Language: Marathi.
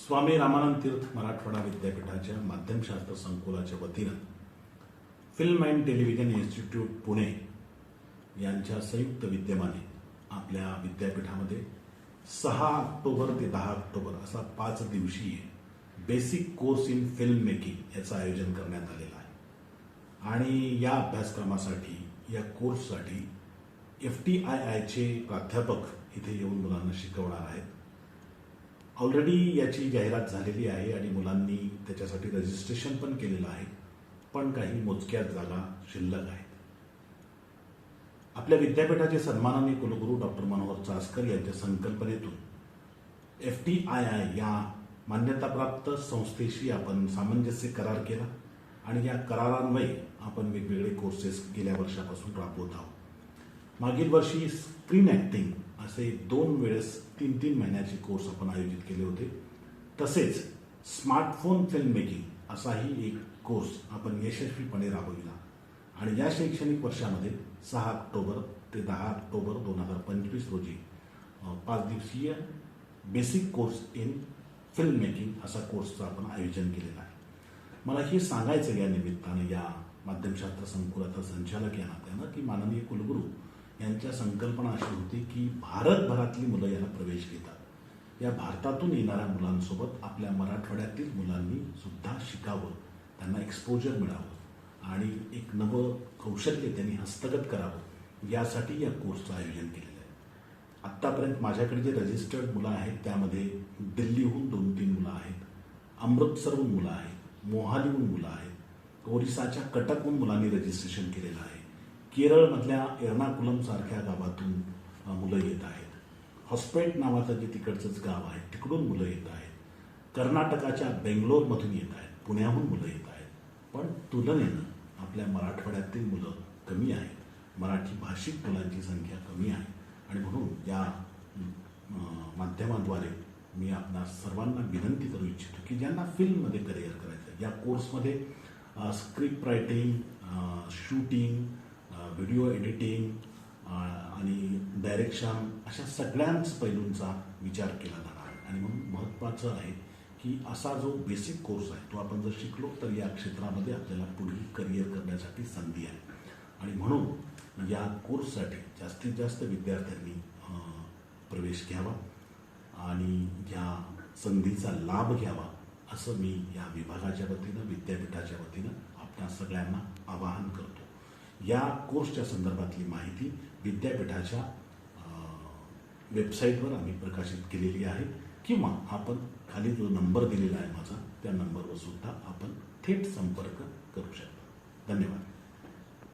स्वामी रामानंद तीर्थ मराठवाडा विद्यापीठाच्या माध्यमशास्त्र संकुलाच्या वतीनं film and television institute Pune यांच्या संयुक्त विद्यमाने आपल्या विद्यापीठामध्ये सहा ऑक्टोबर ते दहा ऑक्टोबर असा पाच दिवसीय basic course in film making याचं आयोजन करण्यात आलेलं आहे. आणि या अभ्यासक्रमासाठी या कोर्ससाठी एफ टी आय आयचे प्राध्यापक इथे येऊन मुलांना शिकवणार आहेत. ऑलरेडी याची जाहिरात झालेली आहे आणि मुलांनी त्याच्यासाठी रजिस्ट्रेशन पण केलेलं आहे. पण काही मोजक्या जागा शिल्लक आहेत आपल्या विद्यापीठाचे सन्माननीय कुलगुरू डॉक्टर मनोहर चासकर यांच्या संकल्पनेतून एफ टी आय आय या मान्यताप्राप्त संस्थेशी आपण सामंजस्य करार केला आणि या करारान्वये आपण वेगवेगळे कोर्सेस गेल्या वर्षापासून राबवत आहोत. मागील वर्षी स्क्रीन ॲक्टिंग असे दोन वेळेस तीन तीन महिन्याचे कोर्स आपण आयोजित केले होते. तसेच स्मार्टफोन फिल्म मेकिंग असाही एक कोर्स आपण यशस्वीपणे राबविला. आणि या शैक्षणिक वर्षामध्ये सहा ऑक्टोबर ते दहा ऑक्टोबर दोन हजार पंचवीस रोजी पाच दिवसीय basic course in film making असा कोर्सचं आपण आयोजन केलेलं आहे. मला हे सांगायचं या निमित्तानं या माध्यमशास्त्र संकुलाचा संचालक या नात्यानं की माननीय कुलगुरू यांच्या संकल्पना अशी होती की भारतभरातली मुलं याला प्रवेश घेतात. या भारतातून येणाऱ्या मुलांसोबत आपल्या मराठवाड्यातील मुलांनी सुद्धा शिकावं त्यांना एक्सपोजर मिळावं आणि एक नवं कौशल्य त्यांनी हस्तगत करावं यासाठी या कोर्सचं आयोजन केलेलं आहे. आत्तापर्यंत माझ्याकडे जे रजिस्टर्ड मुलं आहेत त्यामध्ये दिल्लीहून दोन तीन मुलं आहेत अमृतसरहून मुलं आहेत मोहालीहून मुलं आहेत ओरिसाच्या कटकहून मुलांनी रजिस्ट्रेशन केलेलं आहे. केरळमधल्या एर्नाकुलम सारख्या गावातून मुलं येत आहेत. हॉस्पेट नावाचं जे तिकडचंच गाव आहे तिकडून मुलं येत आहेत. कर्नाटकाच्या बेंगलोरमधून येत आहेत. पुण्याहून मुलं येत आहेत. पण तुलनेनं आपल्या मराठवाड्यातील मुलं कमी आहेत. मराठी भाषिक मुलांची संख्या कमी आहे. आणि म्हणून या माध्यमाद्वारे मी आपणा सर्वांना विनंती करू इच्छितो की ज्यांना फिल्ममध्ये करिअर करायचं आहे या कोर्समध्ये script writing shooting video editing आणि डायरेक्शन अशा सगळ्याच पैलूंचा विचार केला जाणार. आहे आणि म्हणून महत्त्वाचं आहे की असा जो बेसिक कोर्स आहे तो आपण जर शिकलो तर या क्षेत्रामध्ये आपल्याला पुढील करिअर करण्यासाठी संधी आहे. आणि म्हणून म्हणजे या कोर्ससाठी जास्तीत जास्त विद्यार्थ्यांनी प्रवेश घ्यावा आणि या संधीचा लाभ घ्यावा असं मी या विभागाच्या वतीनं विद्यापीठाच्या वतीनं आपल्या सगळ्यांना आवाहन करतो. या कोर्सच्या संदर्भातली माहिती विद्यापीठाच्या वेबसाईटवर आम्ही प्रकाशित केलेली आहे. किंवा आपण खाली जो नंबर दिलेला आहे माझा त्या नंबरवर सुद्धा आपण थेट संपर्क करू शकतो.